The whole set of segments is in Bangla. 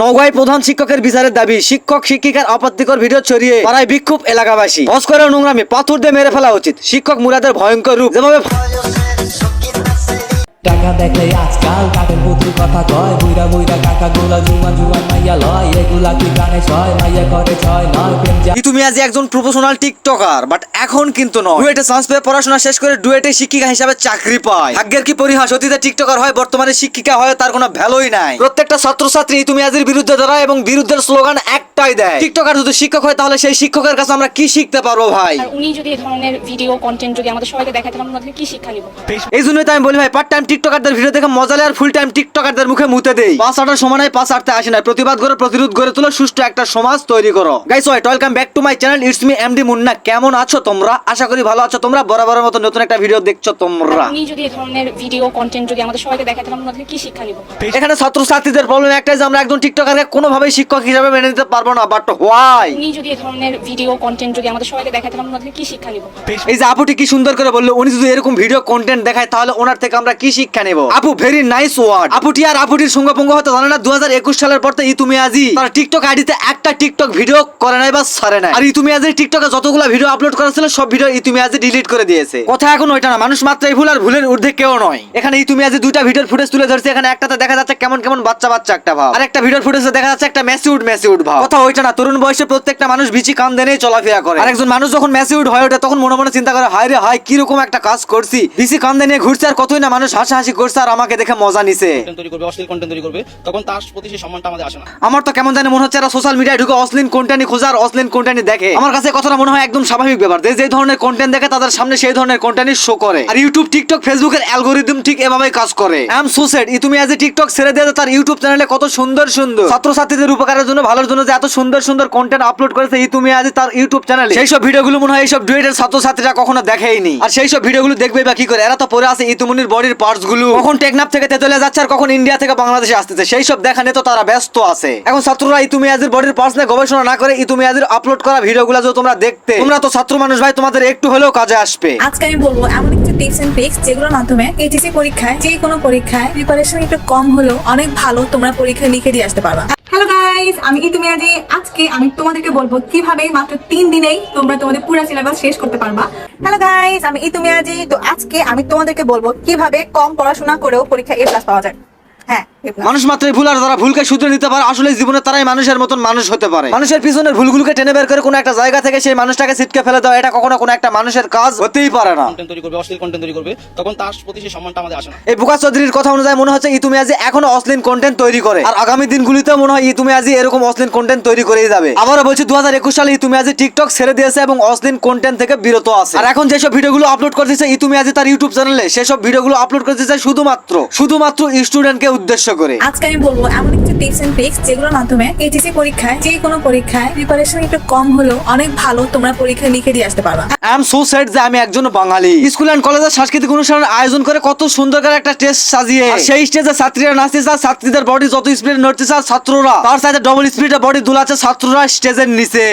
নওগাঁয় প্রধান শিক্ষকের বিচারের দাবি, শিক্ষক, শিক্ষিকার আপত্তিকর ভিডিও ছড়িয়ে পাড়ায় বিক্ষোভ এলাকাবাসী। বস করে নোংরামি, পাথর দিয়ে মেরে ফেলা উচিত। শিক্ষক মুরাদের ভয়ঙ্কর রূপ, যেভাবে টাকা দেখলে আজকাল কাকের পুতুল কথা কয় বুইরা বুইরা কাকা গোলা জুমা জুয়ান মাইয়া লয় এগুলা কি গানে ছয় মাইয়া করে ছয় নয় প্রেম যা তুমি আজ একজন প্রফেশনাল টিকটকার বাট এখন কিন্তু নয়। ডুয়েটে চান্স পেয়ে পড়াশোনা শেষ করে ডুয়েটে শিক্ষিকা হিসাবে চাকরি পায়। ভাগ্যের কি পরিহাস? অতীতে টিকটকার হয় বর্তমানে শিক্ষিকা হয় তার কোনো ভ্যালুই নাই। প্রত্যেকটা ছাত্রছাত্রী তুমি আজের বিরুদ্ধে দাঁড়ায় এবং বিরুদ্ধের স্লোগান একটাই দেয়। টিকটকার যদি শিক্ষক হয় তাহলে সেই শিক্ষকের কাছে আমরা কি শিখতে পারব ভাই? আর উনি যদি এই ধরনের ভিডিও কন্টেন্ট যদি আমাদের সবাইকে দেখাতে আমরা ওনাদের কি শিক্ষা নিব? এই জন্যই তো আমি বলি ভাই পার্ট টাইম টিকটকারদের ভিডিও দেখে মজা আর ফুল টাইম টিকটকারদের মুখে মুতে দেই পাঁচ আটার সময় পাঁচ আটতে আসে না প্রতিবাদ করে প্রতিরোধ গড়ে তুলো সুষ্ঠু একটা সমাজ তৈরি করো। Guys wait welcome back to my channel it's me M D Munna কেমন আছো তোমরা? আশা করি ভালো আছো তোমরা। বরাবরের মতো নতুন একটা ভিডিও দেখছ তোমরা। উনি যদি এই ধরনের ভিডিও কন্টেন্ট যদি আমাদের সবাইকে দেখাতে আমরা ওনাদের কি শিক্ষা নিব? এখানে ছাত্রছাত্রীদের প্রবলেম একটাই যে আমরা একজন টিকটকারকে কোনোভাবেই শিক্ষক হিসাবে মেনে নিতে পারব না বাট হোয়াই উনি যদি এই ধরনের ভিডিও কন্টেন্ট যদি আমাদের সবাইকে দেখাতে আমরা ওনাদের কি শিক্ষা নিব? এই যে আপুটি কি সুন্দর করে বলল উনি যদি এরকম ভিডিও কন্টেন্ট দেখায় তাহলে ওনার থেকে আমরা কি শিক্ষা নেব। আপু ভেরি নাইস ওয়ার্ড আপুটি আর আপুটির সঙ্গপঙ্গ হতে জানে না দু হাজার একুশ সালের পর তো ইতুমি আজি। তার টিকটক আইডিতে একটা টিকটক ভিডিও করে নাই বা সারে নাই। আর ইতুমি আজি টিকটকে যতগুলো ভিডিও আপলোড করা ছিল সব ভিডিও ইতুমি আজি ডিলিট করে দিয়েছে। কথা এখন ওইটা না মানুষ মাত্রাই ভুল আর ভুলের ঊর্ধ্বে কেউ নয়। এখানে ইতুমি আজি দুইটা ভিডিওর ফুটেজ তুলে ধরছে এখানে একটাতে দেখা যাচ্ছে কেমন কেমন বাচ্চা বাচ্চা একটা ভাব। আর একটা ভিডিওর ফুটেজে দেখা যাচ্ছে একটা ম্যাসিউড ম্যাসিউড ভাব। কথা ওইটা না তরুণ বয়সে প্রত্যেকটা মানুষ বিচি কান দেনেই চলাফেরা করে। আর একজন মানুষ যখন ম্যাসিউড হয়ে ওঠে তখন মনে মনে চিন্তা করে হায় রে হায় কীরকম একটা কাজ করছি। বিচি কান দিয়ে ঘুরছে আর কতই না মানুষ হাসাহাসি করছে আর আমাকে দেখে মজা নিছে। তৈরি করবে অশ্লীল কন্টেন্ট তৈরি করবে তখন তার প্রতি সেই সম্মানটা আমাদের আসে না। আমার তো কেমন জানি মনে হচ্ছে এরা সোশ্যাল মিডিয়ায় ঢুকে অশ্লীল কন্টেন্ট খোঁজে আর অশ্লীল কন্টেন্ট দেখে। আমার কাছে কথাটা মনে হয় একদম স্বাভাবিক ব্যাপার যে যে ধরনের কন্টেন্ট দেখে তাদের সামনে সেই ধরনের কন্টেন্ট শো করে। আর ইউটিউব টিকটক ফেসবুকের অ্যালগোরিদম ঠিক এভাবেই কাজ করে। আম সুসেড তুমি আজ টিকটক ছেড়ে দিয়ে তার ইউটিউব চ্যানেলে কত সুন্দর সুন্দর। ছাত্রছাত্রীদের উপকারের জন্য ভালোর জন্য যে এত সুন্দর সুন্দর কন্টেন্ট আপলোড করেছে ই তুমি আজ তার ইউটিউব চ্যানেলে সেই সব ভিডিওগুলো মনে হয় এইসব ডুয়েটের ছাত্রছাত্রীরা কখনো দেখেইনি আর সেই সব ভিডিওগুলো দেখবে বা কি করে? এরা তো পরে আছে ইতুমনির বডির পার্টসগুলো। কখন টেকনাফ থেকে তেতলে যাচ্ছে আর কখন ইন্ডিয়া থেকে বাংলাদেশে আসতেছে? সেই সব দেখা নিয়ে তো তারা ব্যস্ত আছে। এখন ছাত্ররা ইতুমি আজির বডির পার্টস নিয়ে গবেষণা না করে ইতুমি আজির আপলোড করা ভিডিওগুলো যদি তোমরা দেখতে তোমরা তো ছাত্র মানুষ ভাই তোমাদের একটু হলেও কাজে আসবে। আজকে আমি বলব এমন কিছু টিপস এন্ড ট্রিক্স যেগুলোর মাধ্যমে এইচএসসি পরীক্ষায় যে কোনো পরীক্ষায় প্রিপারেশন একটু কম হলেও অনেক ভালো তোমরা পরীক্ষা লিখে দিয়ে আসতে পারবা। হ্যালো গাইস আমি ইতুমি আজি আজকে আমি তোমাদেরকে বলব কীভাবে মাত্র তিন দিনেই তোমরা তোমাদের পুরো সিলেবাস শেষ করতে পারবা হ্যালো গাইস আমি ইতুমি আজি তো আজকে আমি তোমাদেরকে বলব কীভাবে কম পড়াশোনা করেও পরীক্ষা এ প্লাস পাওয়া যায়। মানুষ মাত্রই ভুল আর যারা ভুলকে শুধরে নিতে পারে আসলে জীবনে তারাই মানুষের মতন মানুষ হতে পারে। মানুষের পিছনের ভুলগুলোকে টেনে বের করে কোনো একটা জায়গা থেকে সেই মানুষটাকে ছিটকে ফেলে দেওয়া এটা কখনো কোনো একটা মানুষের কাজ হতেই পারে না। কন্টেন্ট তৈরি করবে অশ্লীল কন্টেন্ট তৈরি করবে তখন তার প্রতি সেই সম্মানটা আমাদের আসে না। এই বুকা চৌধুরীর কথা অনুযায়ী মনে হচ্ছে ইতুমি আজি এখনও অশ্লীল কন্টেন্ট তৈরি করে। আর আগামী দিনগুলিতে মনে হয় ইতুমি আজি এরকম অশ্লীল কন্টেন্ট তৈরি করেই যাবে। আবারও বলছি দু হাজার একুশ সালে ইতুমি আজি টিকটক ছেড়ে দিয়েছে এবং অশ্লীল কন্টেন্ট থেকে বিরত আছে। আর এখন যেসব ভিডিওগুলো আপলোড করতেছে ইতুমি আজি তার ইউটিউব চ্যানেলে সেসব ভিডিওগুলো আপলোড করতেছে শুধুমাত্র শুধুমাত্র স্টুডেন্টকে উদ্দেশ্য করে। আজকে আমি বলব এমন কিছু টিপস এন্ড ট্রিক্স যেগুলোর মাধ্যমে এইচএসসি পরীক্ষায় যে কোনো পরীক্ষায় প্রিপারেশন একটু কম হলেও অনেক ভালো তোমরা পরীক্ষা লিখে দিয়ে আসতে পারবা। আই এম সো স্যাড যে আমি একজন বাঙালি। স্কুল এন্ড কলেজের সাংস্কৃতিক অনুষ্ঠানের আয়োজন করে কত সুন্দর করে একটা টেস্ট সাজিয়ে। আর সেই স্টেজে ছাত্রীরা নাচতে চায় ছাত্রীদের বডি যত স্পিড নড়তে চায় ছাত্ররা তার সাথে ডবল স্পিডে বডি দুলাচ্ছে ছাত্ররা স্টেজের নিচে।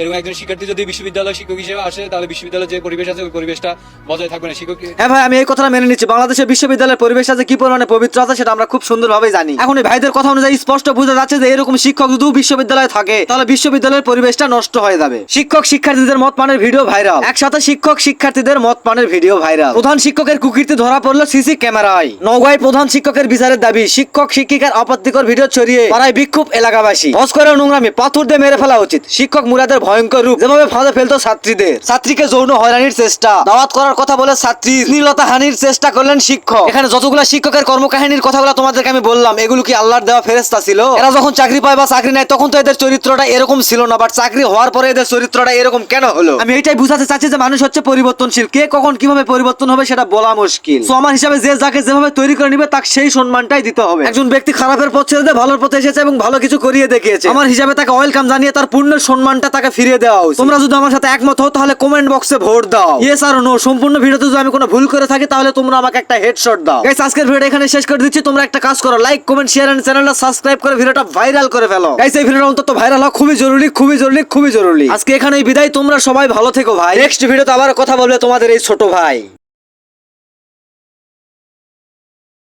এরকম একজন শিক্ষার্থী যদি বিশ্ববিদ্যালয় শিক্ষক হিসেবে আসে তাহলে বিশ্ববিদ্যালয়ের যে পরিবেশ আছে ওই পরিবেশটা বজায় থাকবে না। শিক্ষক হ্যাঁ ভাই আমি এই কথাটা মেনে নিচ্ছি। বাংলাদেশের বিশ্ববিদ্যালয়ের পরিবেশ আছে কি পরিমাণে পবিত্র আছে সেটা আমরা খুব সুন্দরভাবে জানি। এখন এই ভাইদের কথা অনুযায়ী স্পষ্ট বোঝা যাচ্ছে যে এরকম শিক্ষক যদি বিশ্ববিদ্যালয়ে থাকে, তাহলে বিশ্ববিদ্যালয়ের পরিবেশটা নষ্ট হয়ে যাবে। শিক্ষক শিক্ষার্থীদের মত পানের ভিডিও ভাইরাল। একসাথে শিক্ষক শিক্ষার্থীদের মত পানের ভিডিও ভাইরাল। প্রধান শিক্ষকের কুকীর্তি ধরা পড়ল সিসি ক্যামেরায়। নওগাঁয় প্রধান শিক্ষকের বিচারের দাবি, শিক্ষক শিক্ষিকার আপত্তিকর ভিডিও ছড়িয়ে পাড়ায় বিক্ষোভ এলাকাবাসী। বস করে নোংরামি পাথর দিয়ে মেরে ফেলা উচিত। শিক্ষক মুরাদের ভয়ঙ্কর রূপ যেভাবে ফাঁদে ফেলতো ছাত্রীদের। ছাত্রীকে যৌন হয়রানির চেষ্টা। দাওয়াত করার কথা বলে ছাত্রী নীলতা হানির চেষ্টা করলেন শিক্ষক। এখানে যতগুলো শিক্ষকের কর্মকাহিনীর কথাগুলো তোমাদেরকে আমি বললাম, এগুলো কি আল্লাহর দেওয়া ফেরেস্তা ছিল? এরা যখন চাকরি পায় বা চাকরি নেয়, তখন তো এদের চরিত্রটা এরকম ছিল না বাট চাকরি হওয়ার পরে এদের চরিত্রটা এরকম কেন হলো? আমি এটাই বুঝাতে চাচ্ছি যে মানুষ হচ্ছে পরিবর্তনশীল। কে কখন কীভাবে পরিবর্তন হবে সেটা বলা মুশকিল। তো আমার হিসাবে যে যাকে যেভাবে তৈরি করে নিবে, তাকে সেই সম্মানটাই দিতে হবে। একজন ব্যক্তি খারাপের পথ ছেড়ে দিয়ে ভালোর পথে এসেছে এবং ভালো কিছু করিয়ে দেখিয়েছে। আমার হিসাবে তাকে ওয়েলকাম জানিয়ে তার পূর্ণ সম্মানটা তাকে ফিরিয়ে দেওয়া উচিত। তোমরা যদি আমার সাথে একমত হও, তাহলে কমেন্ট বক্সে ভোট দাও। ইয়েস আর নো সম্পূর্ণ ভিডিওতে যদি আমি কোনো ভুল করে থাকি, তাহলে তোমরা আমাকে একটা হেডশট দাও। গাইস আজকের ভিডিও এখানে শেষ করে দিচ্ছি। তোমরা একটা কাজ করো লাইক কমেন্ট শেয়ার এন্ড চ্যানেলটা সাবস্ক্রাইব করে ভিডিওটা ভাইরাল করে ফেলো। গাইস এই ভিডিওটা অন্তত ভাইরাল হওয়া খুবই জরুরি খুবই জরুরি খুবই জরুরি। আজকে এখানে বিদায়, তোমরা সবাই ভালো থেকো ভাই। নেক্সট ভিডিওতে আবার কথা বলবে তোমাদের এই ছোট ভাই।